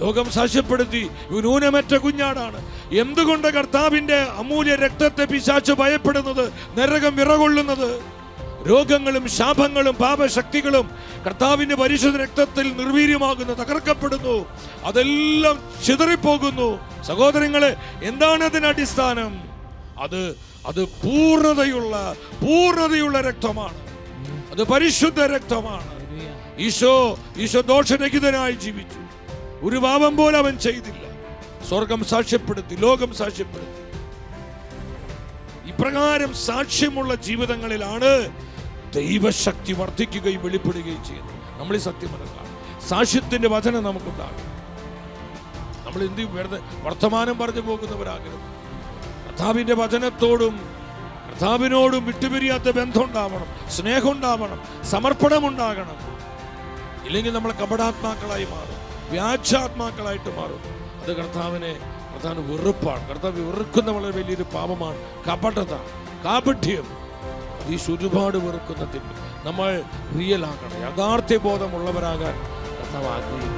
ലോകം സാക്ഷ്യപ്പെടുത്തി. ഇവൻ ഊനമറ്റ കുഞ്ഞാടാണ്. എന്തുകൊണ്ട് കർത്താവിന്റെ അമൂല്യ രക്തത്തെ പിശാച്ച് ഭയപ്പെടുന്നത്? നരകം വിറകൊള്ളുന്നത്. രോഗങ്ങളും ശാപങ്ങളും പാപശക്തികളും കർത്താവിന്റെ പരിശുദ്ധ രക്തത്തിൽ നിർവീര്യമാകുന്നു തകർക്കപ്പെടുന്നു. അതെല്ലാം ചിതറിപ്പോകുന്നു. സഹോദരങ്ങളെ എന്താണ് അതിന് അടിസ്ഥാനം? അത് അത് പൂർണതയുള്ള പൂർണതയുള്ള രക്തമാണ്. അത് പരിശുദ്ധ രക്തമാണ്. ഈശോ ഈശോ ദോഷരഹിതനായി ജീവിച്ചു. ഒരു പാപം പോലും അവൻ ചെയ്തില്ല. സ്വർഗം സാക്ഷ്യപ്പെടുത്തി ലോകം സാക്ഷ്യപ്പെടുത്തി. ഇപ്രകാരം സാക്ഷ്യമുള്ള ജീവിതങ്ങളിലാണ് ദൈവശക്തി വർദ്ധിക്കുകയും വെളിപ്പെടുകയും ചെയ്യുന്നത്. നമ്മൾ ഈ സത്യം മനസ്സിലാണ് സാക്ഷ്യത്തിന്റെ വചനം നമുക്കുണ്ടാകും നമ്മൾ എന്ത്? വെറുതെ വർത്തമാനം പറഞ്ഞു പോകുന്നവരാകരുത്. കർത്താവിന്റെ വചനത്തോടും കർത്താവിനോടും വിട്ടുപിരിയാത്ത ബന്ധം ഉണ്ടാവണം സ്നേഹം ഉണ്ടാവണം സമർപ്പണം ഉണ്ടാകണം. ഇല്ലെങ്കിൽ നമ്മൾ കപടാത്മാക്കളായി മാറും. വ്യാജാത്മാക്കളായിട്ട് മാറും. അത് കർത്താവിനെ കർത്താവിന് വെറുപ്പാണ്. കർത്താവ് വെറുക്കുന്ന വളരെ വലിയൊരു പാപമാണ്. കപടത കാപഠ്യം ഈ ഒരുപാട് വെറുക്കുന്ന തിന്മ നമ്മൾ റിയൽ ആക്കണം യഥാർത്ഥ ബോധമുള്ളവരാകാൻ കർത്താവ് ആഗ്രഹിക്കുക.